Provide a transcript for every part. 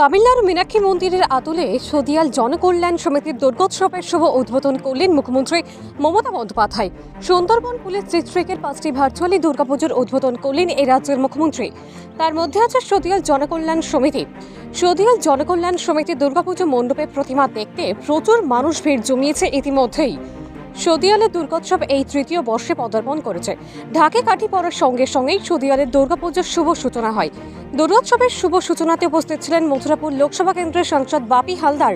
তামিলনাড়ু মীনাক্ষী মন্দিরের আদলে সদিয়াল জনকল্যাণ সমিতির দুর্গোৎসবের শুভ উদ্বোধন করলেন মুখ্যমন্ত্রী মমতা বন্দ্যোপাধ্যায়। সুন্দরবন পুলিশ ডিস্ট্রিক্টের পাঁচটি ভার্চুয়ালি দুর্গাপুজোর উদ্বোধন করলেন এই রাজ্যের মুখ্যমন্ত্রী। তার মধ্যে আছে সদিয়াল জনকল্যাণ সমিতি। সদিয়াল জনকল্যাণ সমিতি দুর্গাপুজো মণ্ডপে প্রতিমা দেখতে প্রচুর মানুষ ভিড় জমিয়েছে ইতিমধ্যেই। সদিয়ালের দুর্গোৎসব এই তৃতীয় বর্ষে পদার্পণ করেছে। ঢাকে কাঠি পড়ার সঙ্গে সঙ্গেই সদিয়ালের দুর্গাপুজোর শুভ সূচনা হয়। দুর্গোৎসবের শুভ সূচনাতে উপস্থিত ছিলেন মথুরাপুর লোকসভা কেন্দ্রের সাংসদ বাপি হালদার,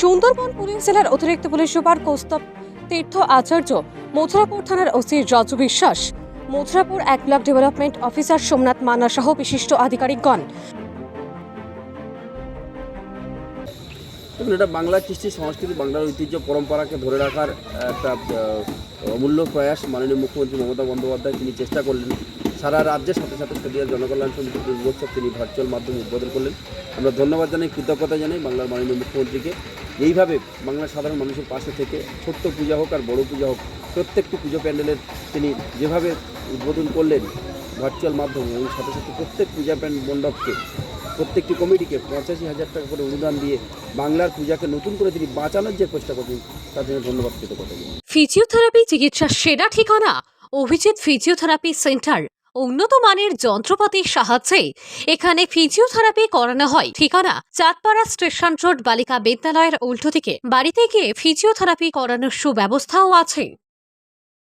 সুন্দরবন পুলিশ জেলার অতিরিক্ত পুলিশ সুপার কৌস্তব তীর্থ আচার্য, মথুরাপুর থানার ওসি রাজু বিশ্বাস, মথুরাপুর এক block development officer Somnath Manna সহ বিশিষ্ট আধিকারিকগণ। দেখুন, এটা বাংলার কৃষ্টি সংস্কৃতি, বাংলার ঐতিহ্য, পরম্পরাকে ধরে রাখার একটা অমূল্য প্রয়াস মাননীয় মুখ্যমন্ত্রী মমতা বন্দ্যোপাধ্যায় তিনি চেষ্টা করলেন। সারা রাজ্যের সাথে সাথে সদিয়ার জনকল্যাণ সমিতির দুর্গোৎসব তিনি ভার্চুয়াল মাধ্যমে উদ্বোধন করলেন। আমরা ধন্যবাদ জানাই, কৃতজ্ঞতা জানাই বাংলার মাননীয় মুখ্যমন্ত্রীকে। এইভাবে বাংলার সাধারণ মানুষের পাশে থেকে ছোট্ট পূজা হোক আর বড় পূজা হোক, প্রত্যেকটি পুজো প্যান্ডেলের তিনি যেভাবে উদ্বোধন করলেন ভার্চুয়াল মাধ্যমে এবং সাথে সাথে প্রত্যেক পূজা প্যান্ড মণ্ডপকে, প্রত্যেকটি কমিটিকে পঁচাশি হাজার টাকা করে অনুদান দিয়ে বাংলার পূজাকে নতুন করে তিনি বাঁচানোর যে চেষ্টা করছেন, তার জন্য ধন্যবাদ, কৃতজ্ঞতা। ফিজিওথেরাপি চিকিৎসার সেরা ঠিকানা, অভিজিৎ ফিজিওথেরাপি সেন্টার উন্নত মানের যন্ত্রপাতির সাহায্যে এখানে ফিজিওথেরাপি করানো হয়। ঠিকানা চাঁদপাড়া স্টেশন রোড, বালিকা বিদ্যালয়ের উল্টো দিকে। বাড়িতে গিয়ে ফিজিওথেরাপি করানোর সুব্যবস্থাও আছে।